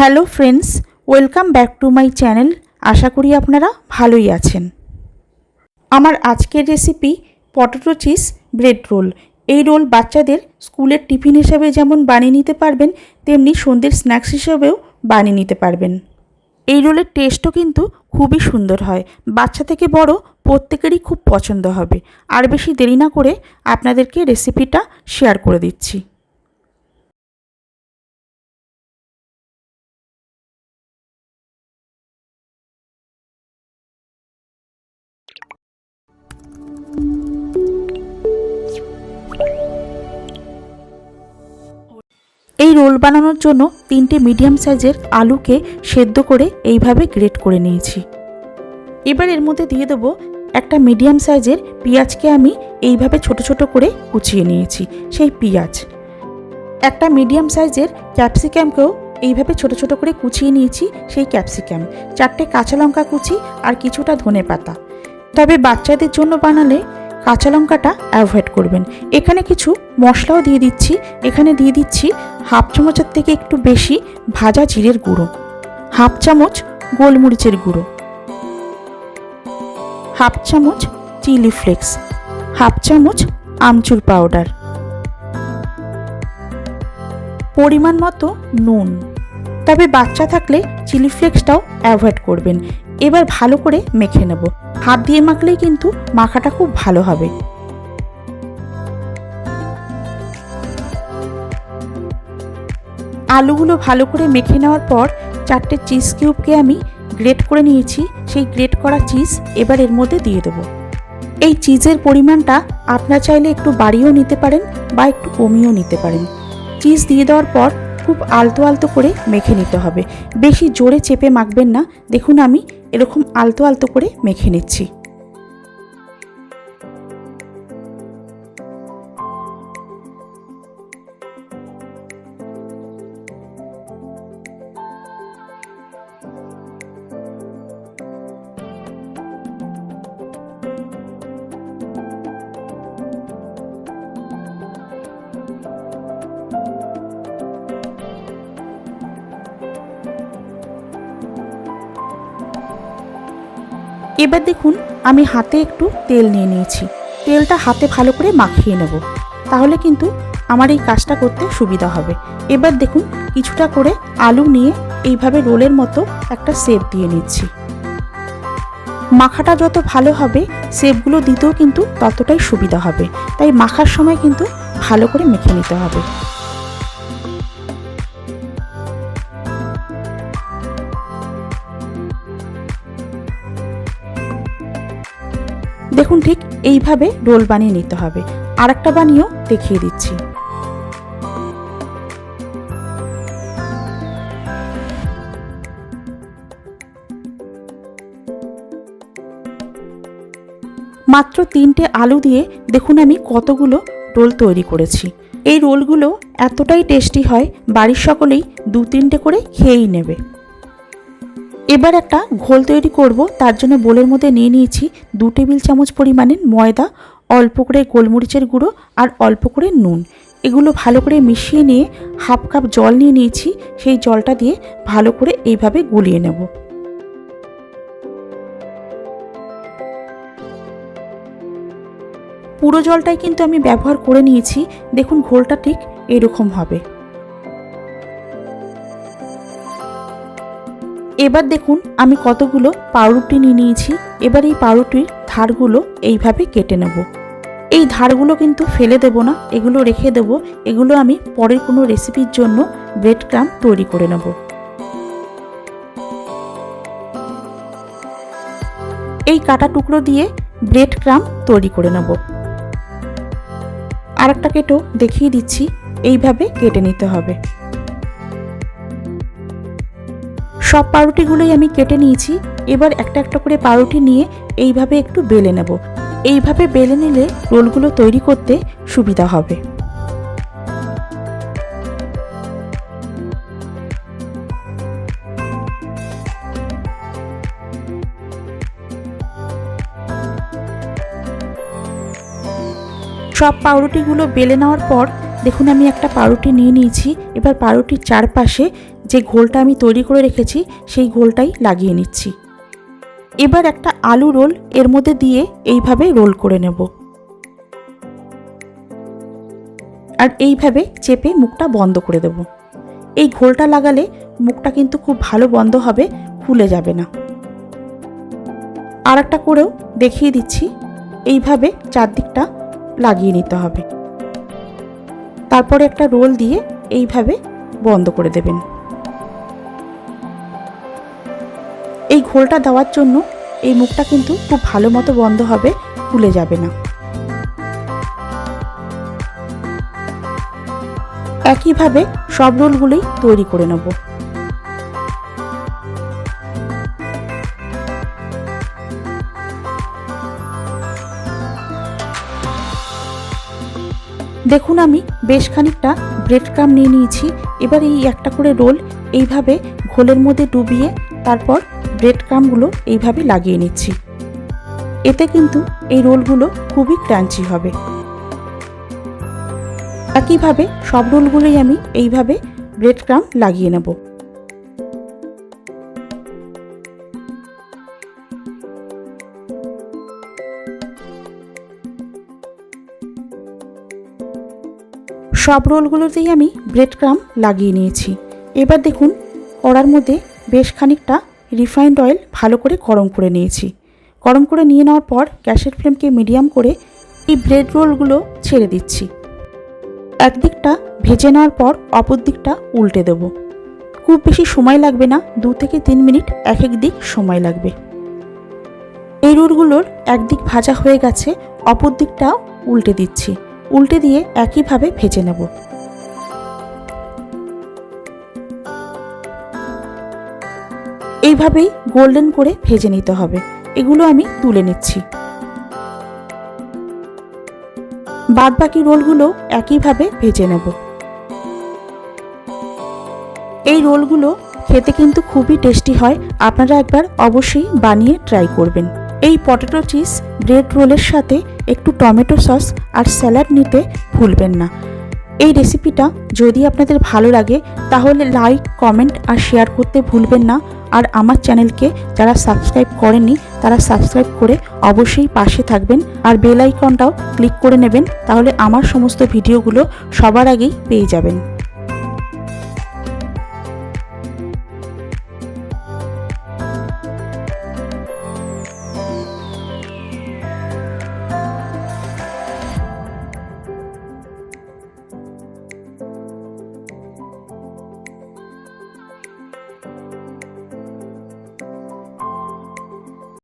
Hello friends welcome back to my channel আশা করি আপনারা ভালোই আছেন। আমার আজকের recipe potato cheese bread roll এই রোল বাচ্চাদের স্কুলের টিফিন হিসেবে যেমন বানিয়ে নিতে পারবেন, তেমনি সন্ধ্যের স্ন্যাক্স হিসেবেও বানিয়ে নিতে পারবেন। এই রোলের টেস্টও কিন্তু খুবই সুন্দর হয়। বাচ্চা থেকে বড় প্রত্যেকেরই খুব পছন্দ হবে। আর বেশি দেরি না করে আপনাদেরকে রেসিপিটা শেয়ার করে দিচ্ছি। রোল বানানোর জন্য তিনটে মিডিয়াম সাইজের আলুকে সেদ্ধ করে এইভাবে গ্রেট করে নিয়েছি। এবার এর মধ্যে দিয়ে দেবো একটা মিডিয়াম সাইজের পেঁয়াজকে আমি এইভাবে ছোট ছোট করে কুচিয়ে নিয়েছি, সেই পেঁয়াজ। একটা মিডিয়াম সাইজের ক্যাপসিকামকেও এইভাবে ছোট ছোট করে কুচিয়ে নিয়েছি, সেই ক্যাপসিক্যাম চারটে কাঁচা লঙ্কা কুচি আর কিছুটা ধনে পাতা। তবে বাচ্চাদের জন্য বানালে কাঁচা লঙ্কাটা অ্যাভয়েড করবেন। এখানে কিছু মশলাও দিয়ে দিচ্ছি, এখানে দিয়ে দিচ্ছি হাফ চামচের থেকে একটু বেশি ভাজা জিরের গুঁড়ো, হাফ চামচ গোলমরিচের গুঁড়ো, হাফ চামচ চিলি ফ্লেক্স, হাফ চামচ আমচুর পাউডার। পরিমাণ মতো নুন। তবে বাচ্চা থাকলে চিলি ফ্লেক্সটাও অ্যাভয়েড করবেন। এবার ভালো করে মেখে নেব। হাত দিয়ে মাখলেই কিন্তু মাখাটা খুব ভালো হবে। আলুগুলো ভালো করে মেখে নেওয়ার পর চারটে চিজ কিউবকে আমি গ্রেট করে নিয়েছি। সেই গ্রেট করা চিজ এবার এর মধ্যে দিয়ে দেবো। এই চিজের পরিমাণটা আপনারা চাইলে একটু বাড়িয়েও নিতে পারেন বা একটু কমিয়েও নিতে পারেন। চিজ দিয়ে দেওয়ার পর খুব আলতো আলতো করে মেখে নিতে হবে। বেশি জোরে চেপে মাখবেন না। দেখুন আমি এরকম আলতো আলতো করে মেখে নিচ্ছি। এবার দেখুন, আমি হাতে একটু তেল নিয়ে নিয়েছি। তেলটা হাতে ভালো করে মাখিয়ে নেব। তাহলে কিন্তু আমার এই কাজটা করতে সুবিধা হবে। এবার দেখুন, কিছুটা করে আলু নিয়ে এইভাবে রোলের মতো একটা শেপ দিয়ে নিচ্ছি। মাখাটা যত ভালো হবে, শেপগুলো দিতেও কিন্তু ততটাই সুবিধা হবে। তাই মাখার সময় কিন্তু ভালো করে মেখে নিতে হবে। দেখুন ঠিক এইভাবে রোল বানিয়ে নিতে হবে। আর একটা বানিয়েও দেখিয়ে দিচ্ছি। মাত্র তিনটে আলু দিয়ে দেখুন আমি কতগুলো রোল তৈরি করেছি। এই রোলগুলো এতটাই টেস্টি হয়, বাড়ির সকলেই দু তিনটে করে খেয়েই নেবে। এবার একটা ঘোল তৈরি করব, তার জন্য বোলের মধ্যে নিয়ে নিয়েছি দু টেবিল চামচ পরিমাণে ময়দা, অল্প করে গোলমরিচের গুঁড়ো আর অল্প করে নুন। এগুলো ভালো করে মিশিয়ে নিয়ে হাফ কাপ জল নিয়ে নিয়েছি, সেই জলটা দিয়ে ভালো করে এইভাবে গুলিয়ে নেব। পুরো জলটাই কিন্তু আমি ব্যবহার করে নিয়েছি, দেখুন ঘোলটা ঠিক এরকম হবে। এবার দেখুন আমি কতগুলো পাউরুটি নিয়ে নিয়েছি। এবার এই পাউরুটির ধারগুলো এইভাবে কেটে নেব। এই ধারগুলো কিন্তু ফেলে দেব না, এগুলো রেখে দেব। এগুলো আমি পরের কোনো রেসিপির জন্য ব্রেড ক্রাম তৈরি করে নেব। এই কাটা টুকরো দিয়ে ব্রেড ক্রাম তৈরি করে নেব। আর একটা কেটেও দেখিয়ে দিচ্ছি, এইভাবে কেটে নিতে হবে। সব পাউরুটিগুলোই আমি কেটে নিয়েছি। এবার একটা একটা করে পাউরুটি নিয়ে এইভাবে একটু বেলে নেব। এইভাবে বেলে নিলে রোলগুলো তৈরি করতে সুবিধা হবে। সব পাউরুটিগুলো বেলে নেওয়ার পর দেখুন আমি একটা পাউরুটি নিয়ে নিয়েছি। এবার পাউরুটির চারপাশে যে ঘোলটা আমি তৈরি করে রেখেছি, সেই ঘোলটাই লাগিয়ে নিচ্ছি। এবার একটা আলু রোল এর মধ্যে দিয়ে এইভাবে রোল করে নেব। আর এইভাবে চেপে মুখটা বন্ধ করে দেব। এই ঘোলটা লাগালে মুখটা কিন্তু খুব ভালো বন্ধ হবে খুলে যাবে না। আর একটা করেও দেখিয়ে দিচ্ছি, এইভাবে চারদিকটা লাগিয়ে নিতে হবে। তারপরে একটা রোল দিয়ে এইভাবে বন্ধ করে দেবেন। এই ঘোলটা দেওয়ার জন্য এই মুখটা কিন্তু খুব ভালো মতো বন্ধ হবে খুলে যাবে না। একইভাবে সব রোলগুলোই তৈরি করে নেব। দেখুন আমি বেশ খানিকটা ব্রেড ক্রাম নিয়ে নিয়েছি। এবার এই একটা করে রোল এইভাবে ঘোলের মধ্যে ডুবিয়ে তারপর ব্রেড ক্রামগুলো এইভাবে লাগিয়ে নিচ্ছি। এতে কিন্তু এই রোলগুলো খুবই ক্রাঞ্চি হবে। একইভাবে সব রোলগুলোই আমি এইভাবে ব্রেড ক্রাম লাগিয়ে নেব। সব রোলগুলোতেই আমি ব্রেড ক্রাম লাগিয়ে নিয়েছি। এবার দেখুন, কড়ার মধ্যে বেশ খানিকটা রিফাইন্ড অয়েল ভালো করে গরম করে নিয়েছি। গরম করে নিয়ে নেওয়ার পর গ্যাসের ফ্লেমকে মিডিয়াম করে এই ব্রেড রোলগুলো ছেড়ে দিচ্ছি। একদিকটা ভেজে নেওয়ার পর অপর দিকটা উল্টে দেব। খুব বেশি সময় লাগবে না, দু থেকে তিন মিনিট এক এক দিক সময় লাগবে। এই রোলগুলোর একদিক ভাজা হয়ে গেছে, অপর দিকটাও উল্টে দিচ্ছি। উল্টে দিয়ে একইভাবে ভেজে নেব। এইভাবেই গোল্ডেন করে ভেজে নিতে হবে। এগুলো আমি তুলে নিচ্ছি। বাদ বাকি রোলগুলো একইভাবে ভেজে নেব। এই রোলগুলো খেতে কিন্তু খুবই টেস্টি হয়, আপনারা একবার অবশ্যই বানিয়ে ট্রাই করবেন। এই পটেটো চিজ ব্রেড রোলের সাথে একটু টমেটো সস আর স্যালাড নিতে ভুলবেন না। এই রেসিপিটা যদি আপনাদের ভালো লাগে, তাহলে লাইক কমেন্ট আর শেয়ার করতে ভুলবেন না। আর আমার চ্যানেলকে যারা সাবস্ক্রাইব করেননি, তারা সাবস্ক্রাইব করে অবশ্যই পাশে থাকবেন। আর বেল আইকনটাও ক্লিক করে নেবেন, তাহলে আমার সমস্ত ভিডিওগুলো সবার আগেই পেয়ে যাবেন।